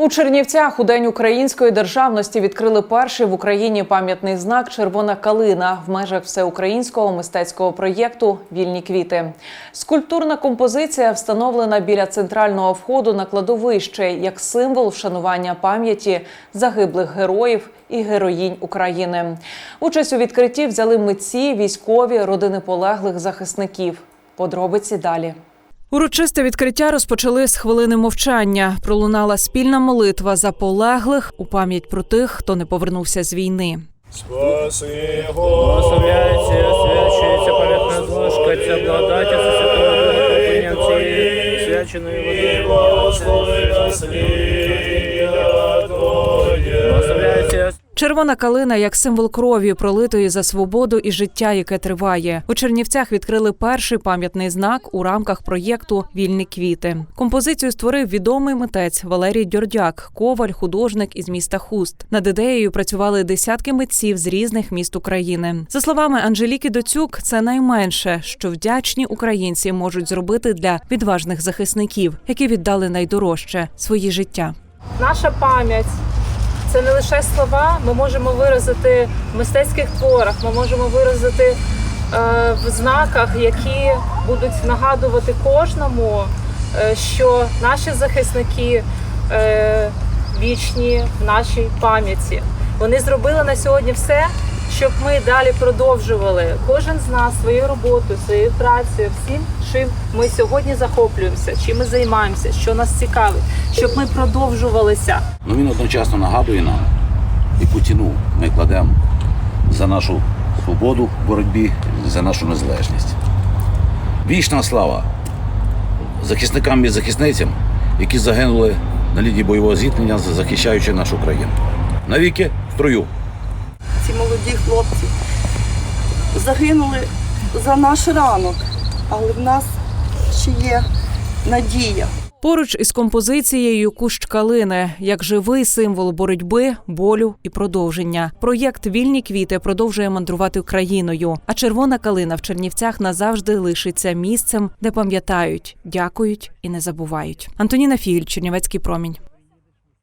У Чернівцях у День української державності відкрили перший в Україні пам'ятний знак Червона калина в межах всеукраїнського мистецького проєкту Вільні квіти. Скульптурна композиція встановлена біля центрального входу на кладовище як символ вшанування пам'яті загиблих героїв і героїнь України. Участь у відкритті взяли митці, військові, родини полеглих захисників. Подробиці далі. Урочисте відкриття розпочали з хвилини мовчання. Пролунала спільна молитва за полеглих у пам'ять про тих, хто не повернувся з війни. Спаси, Благословляється освячується пам'ятна дошка, ця благодаття святого Духа цієї свяченої води. Твоє. Червона калина як символ крові, пролитої за свободу і життя, яке триває. У Чернівцях відкрили перший пам'ятний знак у рамках проєкту Вільні квіти. Композицію створив відомий митець Валерій Дьордяк, коваль, художник із міста Хуст. Над ідеєю працювали десятки митців з різних міст України. За словами Анжеліки Доцюк, це найменше, що вдячні українці можуть зробити для відважних захисників, які віддали найдорожче свої життя. Наша пам'ять це не лише слова. Ми можемо виразити в мистецьких творах, ми можемо виразити е, в знаках, які будуть нагадувати кожному, е, що наші захисники е, вічні в нашій пам'яті. Вони зробили на сьогодні все, щоб ми далі продовжували кожен з нас своєю роботою, своєю працею, всім, чим ми сьогодні захоплюємося, чим ми займаємося, що нас цікавить, щоб ми продовжувалися. Ну він одночасно нагадує нам, яку ціну ми кладемо за нашу свободу в боротьбі, за нашу незалежність. Вічна слава захисникам і захисницям, які загинули на лінії бойового зіткнення, захищаючи нашу країну. Навіки в строю. Молоді хлопці загинули за наш ранок, але в нас ще є надія. Поруч із композицією Кущ калини як живий символ боротьби, болю і продовження. Проєкт Вільні квіти продовжує мандрувати країною. А червона калина в Чернівцях назавжди лишиться місцем, де пам'ятають, дякують і не забувають. Антоніна Філь, Чернівецький промінь.